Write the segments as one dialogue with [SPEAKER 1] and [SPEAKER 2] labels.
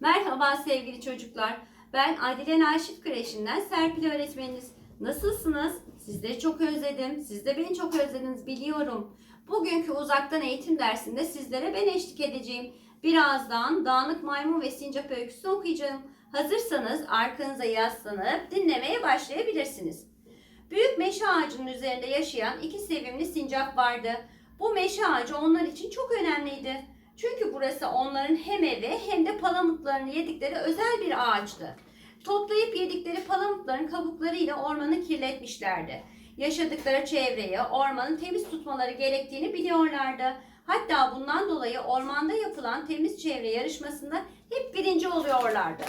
[SPEAKER 1] Merhaba sevgili çocuklar. Ben Adile Naşit Kreşi'nden Serpil öğretmeniniz. Nasılsınız? Sizleri çok özledim. Siz de beni çok özlediniz biliyorum. Bugünkü uzaktan eğitim dersinde sizlere ben eşlik edeceğim. Birazdan Dağınık Maymun ve Sincap öyküsünü okuyacağım. Hazırsanız arkanıza yaslanıp dinlemeye başlayabilirsiniz. Büyük meşe ağacının üzerinde yaşayan iki sevimli sincap vardı. Bu meşe ağacı onlar için çok önemliydi. Çünkü burası onların hem evi hem de palamutlarını yedikleri özel bir ağaçtı. Toplayıp yedikleri palamutların kabuklarıyla ormanı kirletmişlerdi. Yaşadıkları çevreyi, ormanı temiz tutmaları gerektiğini biliyorlardı. Hatta bundan dolayı ormanda yapılan temiz çevre yarışmasında hep birinci oluyorlardı.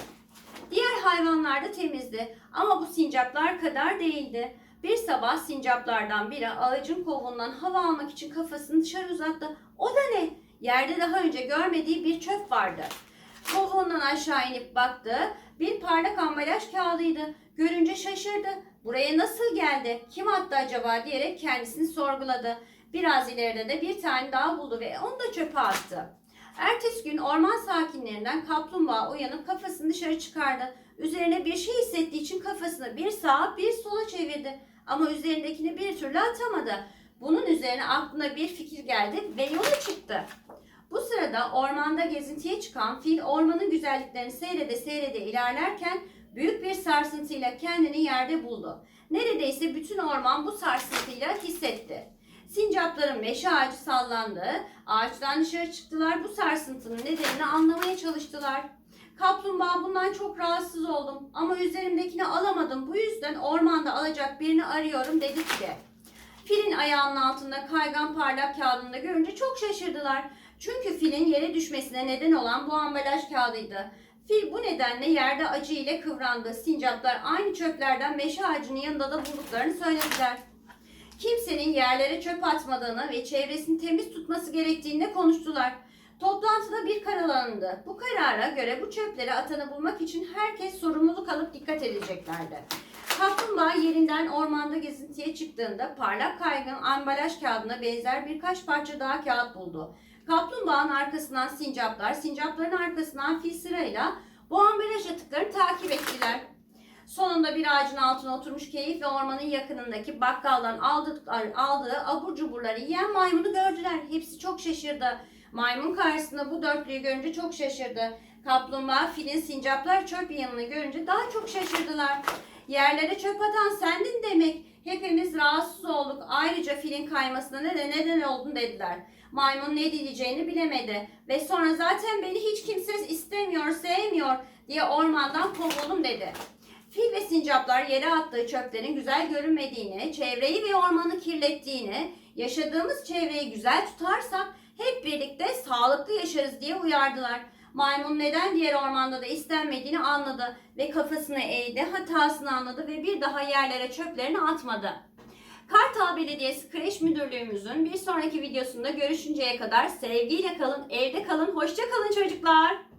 [SPEAKER 1] Diğer hayvanlar da temizdi ama bu sincaplar kadar değildi. Bir sabah sincaplardan biri ağacın kovuğundan hava almak için kafasını dışarı uzattı. O da ne? Yerde daha önce görmediği bir çöp vardı. Kovuğundan aşağı inip baktı. Bir parlak ambalaj kağıdıydı. Görünce şaşırdı. Buraya nasıl geldi? Kim attı acaba diyerek kendisini sorguladı. Biraz ileride de bir tane daha buldu ve onu da çöpe attı. Ertesi gün orman sakinlerinden kaplumbağa uyanıp kafasını dışarı çıkardı. Üzerine bir şey hissettiği için kafasını bir sağa bir sola çevirdi. Ama üzerindekini bir türlü atamadı. Bunun üzerine aklına bir fikir geldi ve yola çıktı. Bu sırada ormanda gezintiye çıkan fil ormanın güzelliklerini seyrede seyrede ilerlerken büyük bir sarsıntıyla kendini yerde buldu. Neredeyse bütün orman bu sarsıntıyla hissetti. Sincapların meşe ağacı sallandı. Ağaçtan dışarı çıktılar. Bu sarsıntının nedenini anlamaya çalıştılar. Kaplumbağa bundan çok rahatsız oldum ama üzerimdekini alamadım. Bu yüzden ormanda alacak birini arıyorum dedi ki. Filin ayağının altında kaygan parlak kağıdını görünce çok şaşırdılar. Çünkü filin yere düşmesine neden olan bu ambalaj kağıdıydı. Fil bu nedenle yerde acı ile kıvrandı. Sincaplar aynı çöplerden meşe ağacının yanında da bulduklarını söylediler. Kimsenin yerlere çöp atmadığını ve çevresini temiz tutması gerektiğini konuştular. Toplantıda bir karar. Bu karara göre bu çöpleri atanı bulmak için herkes sorumluluk alıp dikkat edeceklerdi. Kaplumbağa yerinden ormanda gezintiye çıktığında parlak kaygın ambalaj kağıdına benzer birkaç parça daha kağıt buldu. Kaplumbağanın arkasından sincaplar, sincapların arkasından fil sırayla bu ambalaj atıklarını takip ettiler. Sonunda bir ağacın altına oturmuş keyif ve ormanın yakınındaki bakkaldan aldıkları, aldığı abur cuburları yiyen maymunu gördüler. Hepsi çok şaşırdı. Maymun karşısında bu dörtlüyü görünce çok şaşırdı. Kaplumbağa, filin, sincaplar çöp yanını görünce daha çok şaşırdılar. Yerlere çöp atan sendin demek. Hepimiz rahatsız olduk. Ayrıca filin kaymasına ne de neden oldun dediler. Maymun ne diyeceğini bilemedi. Ve sonra zaten beni hiç kimse istemiyor, sevmiyor diye ormandan kovuldum dedi. Fil ve sincaplar yere attığı çöplerin güzel görünmediğini, çevreyi ve ormanı kirlettiğini, yaşadığımız çevreyi güzel tutarsak hep birlikte sağlıklı yaşarız diye uyardılar. Maymun neden diğer ormanda da istenmediğini anladı ve kafasını eğdi, hatasını anladı ve bir daha yerlere çöplerini atmadı. Kartal Belediyesi Kreş Müdürlüğümüzün bir sonraki videosunda görüşünceye kadar sevgiyle kalın, evde kalın, hoşça kalın çocuklar.